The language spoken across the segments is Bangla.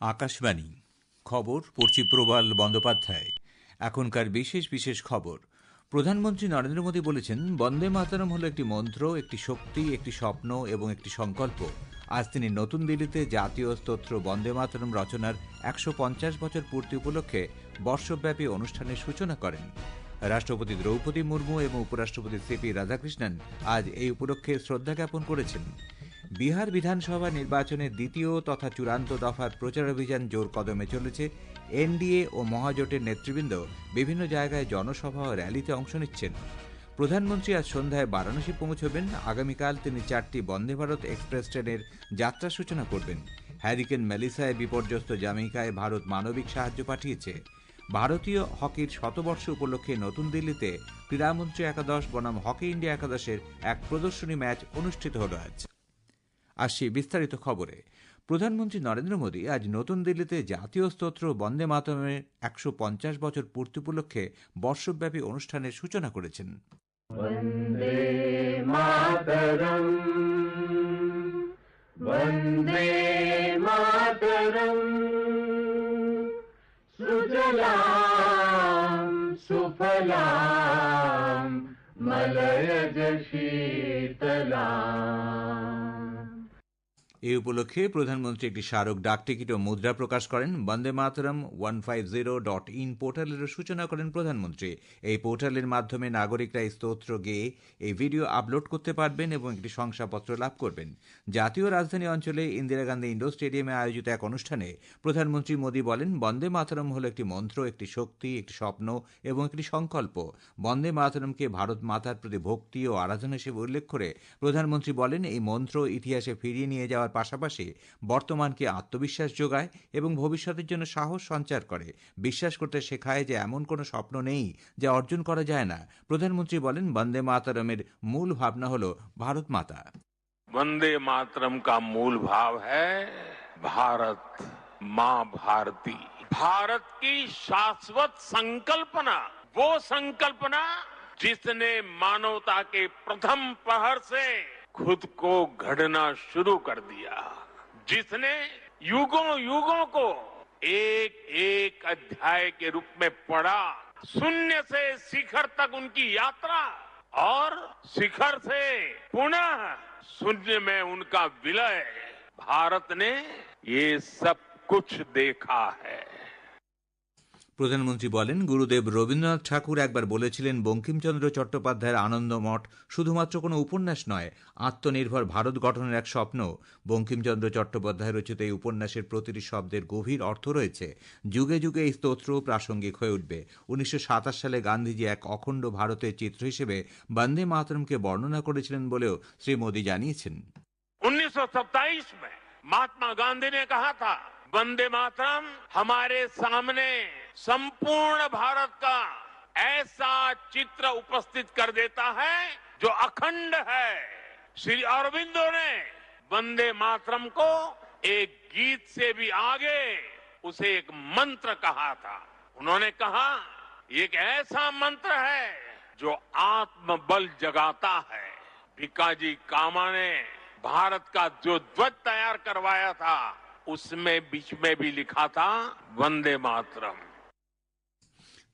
আকাশবাণী। খবর পড়ছি প্রবাল বন্দ্যোপাধ্যায়। এখনকার বিশেষ বিশেষ খবর। প্রধানমন্ত্রী নরেন্দ্র মোদী বলেছেন, বন্দে মাতরম হল একটি মন্ত্র, একটি শক্তি, একটি স্বপ্ন এবং একটি সংকল্প। আজ তিনি নতুন দিল্লিতে জাতীয় স্তোত্র বন্দে মাতরম রচনার একশো পঞ্চাশ বছর পূর্তি উপলক্ষে বর্ষব্যাপী অনুষ্ঠানের সূচনা করেন। রাষ্ট্রপতি দ্রৌপদী মুর্মু এবং উপরাষ্ট্রপতি সিপি রাধাকৃষ্ণন আজ এই উপলক্ষে শ্রদ্ধা জ্ঞাপন করেছেন। বিহার বিধানসভা নির্বাচনের দ্বিতীয় তথা চূড়ান্ত দফার প্রচারাভিযান জোর কদমে চলেছে। এনডিএ ও মহাজোটের নেতৃবৃন্দ বিভিন্ন জায়গায় জনসভা ও র্যালিতে অংশ নিচ্ছেন। প্রধানমন্ত্রী আজ সন্ধ্যায় বারাণসী পৌঁছবেন। আগামীকাল তিনি চারটি বন্দে ভারত এক্সপ্রেস ট্রেনের যাত্রা সূচনা করবেন। হ্যারিকেন মেলিসায় বিপর্যস্ত জামিকায় ভারত মানবিক সাহায্য পাঠিয়েছে। ভারতীয় হকির শতবর্ষ উপলক্ষে নতুন দিল্লিতে ক্রীড়ামন্ত্রী একাদশ বনাম হকি ইন্ডিয়া একাদশের এক প্রদর্শনী ম্যাচ অনুষ্ঠিত হল আজ। আসছি বিস্তারিত খবরে। প্রধানমন্ত্রী নরেন্দ্র মোদী আজ নতুন দিল্লিতে জাতীয় স্তোত্র বন্দে মাতমের একশো পঞ্চাশ বছর পূর্তি উপলক্ষে বর্ষব্যাপী অনুষ্ঠানের সূচনা করেছেন। সুফলাম এ উপলক্ষে প্রধানমন্ত্রী একটি স্মারক ডাকটিকিট ও মুদ্রা প্রকাশ করেন। Vande Mataram one five zero dot in পোর্টালেরও সূচনা করেন প্রধানমন্ত্রী। এই পোর্টালের মাধ্যমে নাগরিকরা এই স্তোত্র গেয়ে এই ভিডিও আপলোড করতে পারবেন এবং একটি শংসাপত্র লাভ করবেন। জাতীয় রাজধানী অঞ্চলে ইন্দিরা গান্ধী ইন্ডোর স্টেডিয়ামে আয়োজিত এক অনুষ্ঠানে প্রধানমন্ত্রী মোদী বলেন, বন্দে মাতরম হল একটি মন্ত্র, একটি শক্তি, একটি স্বপ্ন এবং একটি সংকল্প। বন্দে মাতরমকে ভারত মাতার প্রতি ভক্তি ও আরাধনা হিসেবে উল্লেখ করে প্রধানমন্ত্রী বলেন, এই মন্ত্র ইতিহাসে ফিরিয়ে নিয়ে যাওয়ার পাশাপাশি বর্তমানকে আত্মবিশ্বাস যোগায় এবং ভবিষ্যতের জন্য সাহস সঞ্চার করে বিশ্বাস করতে শেখায় যে এমন কোনো স্বপ্ন নেই যা অর্জন করা যায় না প্রধানমন্ত্রী বলেন বন্দে মাতরমের মূল ভাবনা হল ভারত মাতা वंदे मातरम का मूल भाव है भारत माँ भारती भारत की शाश्वत संकल्पना वो संकल्पना जिसने मानवता के प्रथम पहर से खुद को घड़ना शुरू कर दिया। जिसने युगों युगों को एक एक अध्याय के रूप में पढ़ा, शून्य से शिखर तक उनकी यात्रा और शिखर से पुनः शून्य में उनका विलय। भारत ने ये सब कुछ देखा है। প্রধানমন্ত্রী বলেন গুরুদেব রবীন্দ্রনাথ ঠাকুর একবার বলেছিলেন বঙ্কিমচন্দ্র চট্টোপাধ্যায়ের আনন্দমঠ শুধুমাত্র কোনো উপন্যাস নয় আত্মনির্ভর ভারত গঠনের এক স্বপ্ন বঙ্কিমচন্দ্র চট্টোপাধ্যায় রচিত এই উপন্যাসের প্রতিটি শব্দের গভীর অর্থ রয়েছে যুগে যুগে এই স্তোত্র প্রাসঙ্গিক হয়ে উঠবে উনিশশো সালে গান্ধীজি এক অখণ্ড ভারতের চিত্র হিসেবে বন্দে মাতরমকে বর্ণনা করেছিলেন বলেও শ্রী মোদী জানিয়েছেন 1927 में महात्मा गांधी ने कहा था वंदे मातरम, हमारे सामने संपूर्ण भारत का ऐसा चित्र उपस्थित कर देता है, जो अखंड है। श्री अरविंदो ने वंदे मातरम को एक गीत से भी आगे उसे एक मंत्र कहा था। उन्होंने कहा एक ऐसा मंत्र है, जो आत्मबल जगाता है। भिकाजी कामा ने भारत का जो ध्वज तैयार करवाया था उसमें बीच में भी लिखा था वंदे मातरम।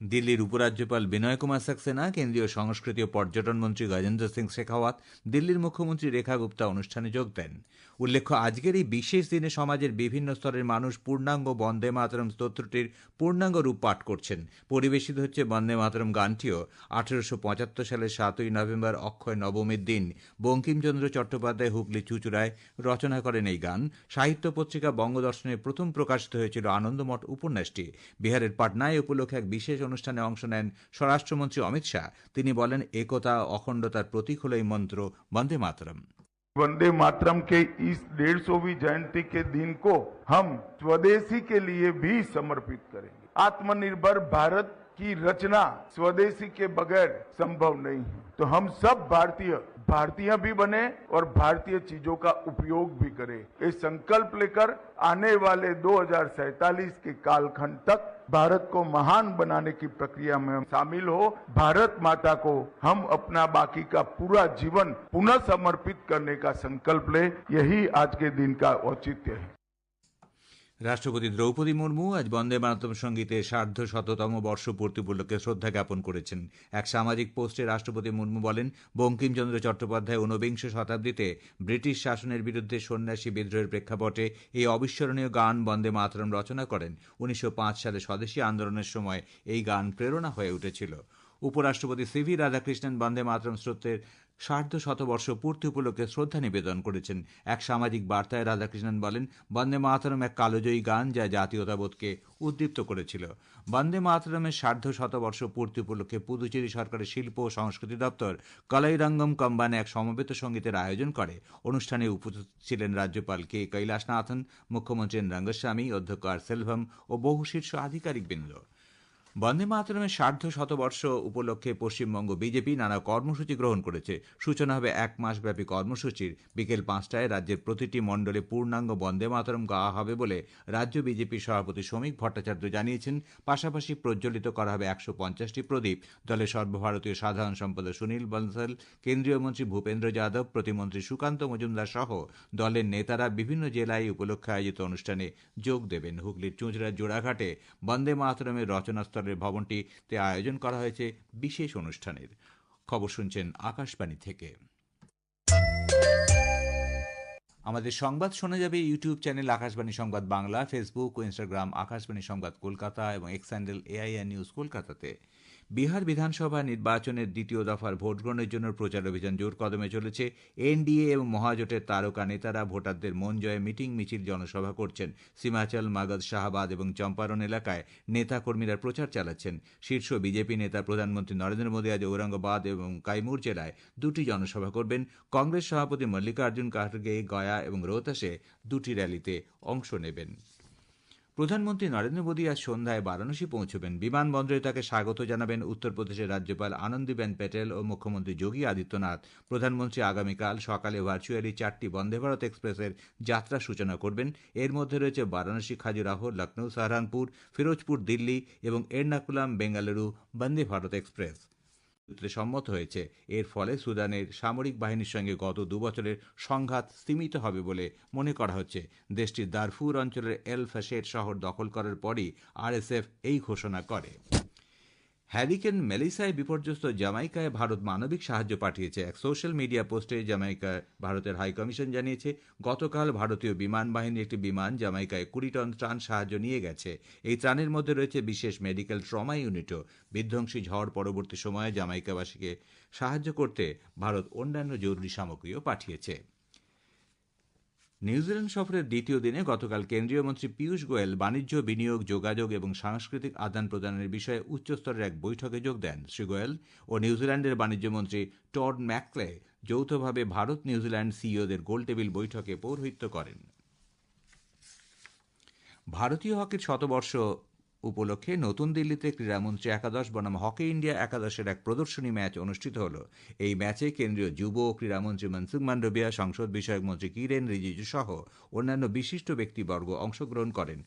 দিল্লির উপরাজ্যপাল বিনয় কুমার সাক্সেনা, কেন্দ্রীয় সংস্কৃতি ও পর্যটন মন্ত্রী গজেন্দ্র সিং শেখাওয়াত দিল্লির মুখ্যমন্ত্রী রেখা গুপ্তা অনুষ্ঠানে যোগ দেন। উল্লেখ্য, আজকের এই বিশেষ দিনে সমাজের বিভিন্ন স্তরের মানুষ পূর্ণাঙ্গ বন্দে মাতরম স্তোত্রটির পূর্ণাঙ্গ রূপ পাঠ করছেন। পরিবেশিত হচ্ছে বন্দে মাতরম গানটিও। আঠেরোশো পঁচাত্তর সালের সাতই নভেম্বর অক্ষয় নবমীর দিন। বঙ্কিমচন্দ্র চট্টোপাধ্যায় হুগলি চুচুড়ায় রচনা করেন এই গান। সাহিত্য পত্রিকা বঙ্গদর্শনে প্রথম প্রকাশিত হয়েছিল আনন্দমঠ উপন্যাসটি। বিহারের পাটনায় উপলক্ষে এক বিশেষ অনুষ্ঠানে অংশ নেন স্বরাষ্ট্রমন্ত্রী অমিত শাহ তিনি বলেন একতা অখণ্ডতার প্রতীক হল এই মন্ত্র বন্দে মাতরম वंदे मातरम के इस डेढ़ सौवीं जयंती के दिन को हम स्वदेशी के लिए भी समर्पित करेंगे आत्मनिर्भर भारत की रचना स्वदेशी के बगैर संभव नहीं है तो हम सब भारतीय भारतीय भी बने और भारतीय चीज़ों का उपयोग भी करें। ये संकल्प लेकर आने वाले 2047 के कालखंड तक भारत को महान बनाने की प्रक्रिया में शामिल हो। भारत माता को हम अपना बाकी का पूरा जीवन पुनः समर्पित करने का संकल्प ले। यही आज के दिन का औचित्य है। রাষ্ট্রপতি দ্রৌপদী মুর্মু আজ বন্দে মাতরম সঙ্গীতে সার্ধ শততম বর্ষপূর্তি উপলক্ষে শ্রদ্ধা জ্ঞাপন করেছেন। এক সামাজিক পোস্টে রাষ্ট্রপতি মুর্মু বলেন, বঙ্কিমচন্দ্র চট্টোপাধ্যায় ঊনবিংশ শতাব্দীতে ব্রিটিশ শাসনের বিরুদ্ধে সন্ন্যাসী বিদ্রোহের প্রেক্ষাপটে এই অবিস্মরণীয় গান বন্দে মাতরম রচনা করেন। উনিশশো সালে স্বদেশী আন্দোলনের সময় এই গান প্রেরণা হয়ে উঠেছিল। উপরাষ্ট্রপতি সিভি রাধাকৃষ্ণন বন্দে মাতরম স্রোতের সার্ধ শতবর্ষ পূর্তি উপলক্ষে শ্রদ্ধা নিবেদন করেছেন। এক সামাজিক বার্তায় রাধাকৃষ্ণন বলেন, বন্দে মাতরম এক কালোজয়ী গান যা জাতীয়তাবোধকে উদ্দীপ্ত করেছিল। বন্দে মাতরমের সার্ধ শতবর্ষ পূর্তি উপলক্ষে পুদুচেরি সরকারের শিল্প ও সংস্কৃতি দপ্তর কলাইরঙ্গম কম্বানে এক সমবেত সঙ্গীতের আয়োজন করে। অনুষ্ঠানে উপস্থিত ছিলেন রাজ্যপাল কে কৈলাসনাথন, মুখ্যমন্ত্রী রঙ্গস্বামী, অধ্যক্ষ আর সেলভম ও বহু শীর্ষ আধিকারিকবৃন্দ। বন্দে মাতরমের সার্ধ শতবর্ষ উপলক্ষে পশ্চিমবঙ্গ বিজেপি নানা কর্মসূচি গ্রহণ করেছে। সূচনা হবে এক মাসব্যাপী কর্মসূচির। বিকেল পাঁচটায় রাজ্যের প্রতিটি মণ্ডলে পূর্ণাঙ্গ বন্দে মাতরম গাওয়া হবে বলে রাজ্য বিজেপি সভাপতি শ্রমিক ভট্টাচার্য জানিয়েছেন। পাশাপাশি প্রজ্বলিত করা হবে একশো পঞ্চাশটি প্রদীপ। দলের সর্বভারতীয় সাধারণ সম্পাদক সুনীল বনসল, কেন্দ্রীয় মন্ত্রী ভূপেন্দ্র যাদব, প্রতিমন্ত্রী সুকান্ত মজুমদার সহ দলের নেতারা বিভিন্ন জেলায় উপলক্ষে আয়োজিত অনুষ্ঠানে যোগ দেবেন। হুগলির চুঁচড়ার জোড়াঘাটে বন্দে মাতরমের রচনাস্থলের ভবনটিতে আয়োজন করা হয়েছে বিশেষ অনুষ্ঠানের। খবর শুনছেন আকাশবাণী থেকে। আমাদের সংবাদ শোনা যাবে YouTube channel Akashvani Sangbad Bangla, Facebook ও ইনস্টাগ্রাম আকাশবাণী সংবাদ কলকাতা এবং এক্স হ্যান্ডেল এআইআর নিউজ কলকাতাতে। বিহার বিধানসভা নির্বাচনের দ্বিতীয় দফার ভোট গ্রহণের জন্য প্রচার অভিযান জোর কদমে চলেছে। এনডিএ এবং মহাজোটের তারকা নেতারা ভোটারদের মন জয়ে মিটিং মিছিল জনসভা করছেন। সীমাচল, মাগধ, শাহবাদ এবং চম্পারণ এলাকায় নেতাকর্মীরা প্রচার চালাচ্ছেন। শীর্ষ বিজেপি নেতা প্রধানমন্ত্রী নরেন্দ্র মোদী আজ ঔরঙ্গাবাদ এবং কাইমুর জেলায় দুটি জনসভা করবেন। কংগ্রেস সভাপতি মল্লিকার্জুন খাড়গে গয়া এবং রোহতাসে দুটি র্যালিতে অংশ নেবেন। প্রধানমন্ত্রী নরেন্দ্র মোদী আজ সন্ধ্যায় বারাণসী পৌঁছবেন। বিমানবন্দরে তাকে স্বাগত জানাবেন উত্তরপ্রদেশের রাজ্যপাল আনন্দীবেন প্যাটেল ও মুখ্যমন্ত্রী যোগী আদিত্যনাথ। প্রধানমন্ত্রী আগামীকাল সকালে ভার্চুয়ালি চারটি বন্দে ভারত এক্সপ্রেসের যাত্রা সূচনা করবেন। এর মধ্যে রয়েছে বারাণসী, খাজুরাহ লখনৌ সাহারানপুর, ফিরোজপুর, দিল্লি এবং এর্নাকুলাম, বেঙ্গালুরু বন্দে ভারত এক্সপ্রেস। সূত্রে সম্মত হয়েছে। এর ফলে সুদানের সামরিক বাহিনীর সঙ্গে গত দুবছরের সংঘাত স্তীমিত হবে বলে মনে করা হচ্ছে। দেশটির দারফুর অঞ্চলের এল ফ্যাশেট শহর দখল করার পরই আরএসএফ এই ঘোষণা করে। হ্যারিকেন মেলিসায় বিপর্যস্ত জামাইকায় ভারত মানবিক সাহায্য পাঠিয়েছে। এক সোশ্যাল মিডিয়া পোস্টে জামাইকায় ভারতের হাইকমিশন জানিয়েছে, গতকাল ভারতীয় বিমান বাহিনীর একটি বিমান জামাইকায় কুড়ি টন ত্রাণ সাহায্য নিয়ে গেছে। এই ত্রাণের মধ্যে রয়েছে বিশেষ মেডিকেল ট্রমা ইউনিটও। বিধ্বংসী ঝড় পরবর্তী সময়ে জামাইকাবাসীকে সাহায্য করতে ভারত অন্যান্য জরুরি সামগ্রীও পাঠিয়েছে। নিউজিল্যান্ড সফরের দ্বিতীয় দিনে গতকাল কেন্দ্রীয় মন্ত্রী পীয়ূষ গোয়েল বাণিজ্য, বিনিয়োগ, যোগাযোগ এবং সাংস্কৃতিক আদান প্রদানের বিষয়ে উচ্চস্তরের এক বৈঠকে যোগ দেন শ্রী গোয়েল ও নিউজিল্যান্ডের বাণিজ্যমন্ত্রী টড ম্যাকলে যৌথভাবে ভারত নিউজিল্যান্ড সিইওদের গোলটেবিল বৈঠকে পৌরহিত্য করেন। ভারতীয় হকির শতবর্ষ উপলক্ষে নতুন দিল্লিতে ক্রীড়ামন্ত্রী একাদশ বনাম হকি ইন্ডিয়া একাদশের এক প্রদর্শনী ম্যাচ অনুষ্ঠিত হল। এই ম্যাচে কেন্দ্রীয় যুব ও ক্রীড়ামন্ত্রী মনসুখ মান্ডবিয়া সংসদ বিষয়ক মন্ত্রী কিরেন রিজিজু সহ অন্যান্য বিশিষ্ট ব্যক্তিবর্গ অংশগ্রহণ করেন।